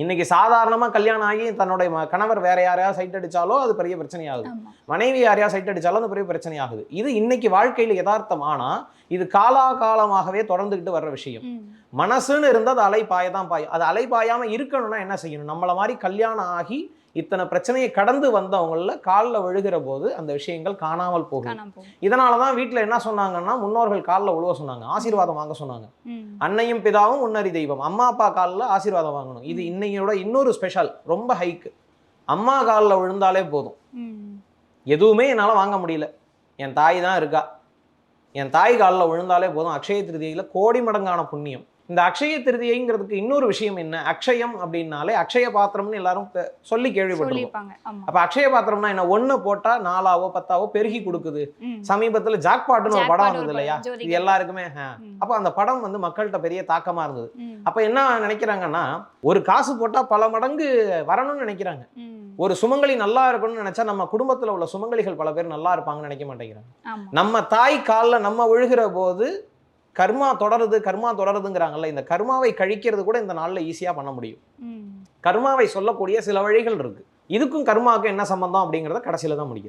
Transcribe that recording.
இன்னைக்கு சாதாரணமா கல்யாணம் ஆகி தன்னுடைய கணவர் வேற யாரையா சைட் அடிச்சாலோ அது பெரிய பிரச்சனையாகுது. மனைவி யாரையா சைட் அடிச்சாலும் அது பெரிய பிரச்சனையாகுது. இது இன்னைக்கு வாழ்க்கையில யதார்த்தம். ஆனா இது காலாகாலமாகவே தொடர்ந்துகிட்டு வர்ற விஷயம். மனசுன்னு இருந்தால் அது அலை பாய தான் பாயும். அது அலை பாயாம இருக்கணும்னா என்ன செய்யணும்? நம்மள மாதிரி கல்யாணம் ஆகி இத்தனை பிரச்சனையை கடந்து வந்தவங்கள காலில் விழுகிற போது அந்த விஷயங்கள் காணாமல் போகும் இதனால தான் வீட்டில் என்ன சொன்னாங்கன்னா முன்னோர்கள் காலில் விழுவ சொன்னாங்க. ஆசீர்வாதம் வாங்க சொன்னாங்க. அன்னையும் பிதாவும் முன்னறி தெய்வம். அம்மா அப்பா காலில் ஆசீர்வாதம் வாங்கணும். இது இன்னையோட இன்னொரு ஸ்பெஷல் ரொம்ப ஹைக்கு அம்மா காலில் விழுந்தாலே போதும். எதுவுமே என்னால் வாங்க முடியல. என் தாய் தான் இருக்கா. என் தாய் காலில் விழுந்தாலே போதும். அக்ஷய திருதியில் கோடி மடங்கான புண்ணியம். இந்த அக்ஷய திருதியைங்கிறதுக்கு இன்னொரு விஷயம் என்ன? அக்ஷயம் அப்படின்னாலே அக்ஷய பாத்திரம்னு எல்லாரும் சொல்லி ஆமா. அப்ப அக்ஷய பாத்திரம்னா என்ன? ஒண்ணு போட்டா நாலாவோ பத்தாவோ பெருகி கொடுக்குது. சமீபத்துல ஜாக்பாட்னு ஒரு படம் வந்தது இல்லையா. இது எல்லாருக்குமே. அப்ப அந்த படம் வந்து மக்கள்கிட்ட பெரிய தாக்கமா இருந்தது. அப்ப என்ன நினைக்கிறாங்கன்னா ஒரு காசு போட்டா பல மடங்கு வரணும்னு நினைக்கிறாங்க. ஒரு சுமங்கலி நல்லா இருக்கணும்னு நினைச்சா நம்ம குடும்பத்துல உள்ள சுமங்கலிகள் பல பேர் நல்லா இருப்பாங்கன்னு நினைக்க மாட்டேங்கிறாங்க. நம்ம தாய் காலில் நம்ம விழுகிற போது கர்மா தொடருது கர்மா தொடருதுங்கிறாங்கல்ல இந்த கர்மாவை கழிக்கிறது கூட இந்த நாள்ல ஈஸியா பண்ண முடியும். கர்மாவை சொல்லக்கூடிய சில வழிகள் இருக்கு. இதுக்கும் கர்மாவுக்கும் என்ன சம்பந்தம் அப்படிங்கிறத கடைசியில தான் முடியும்.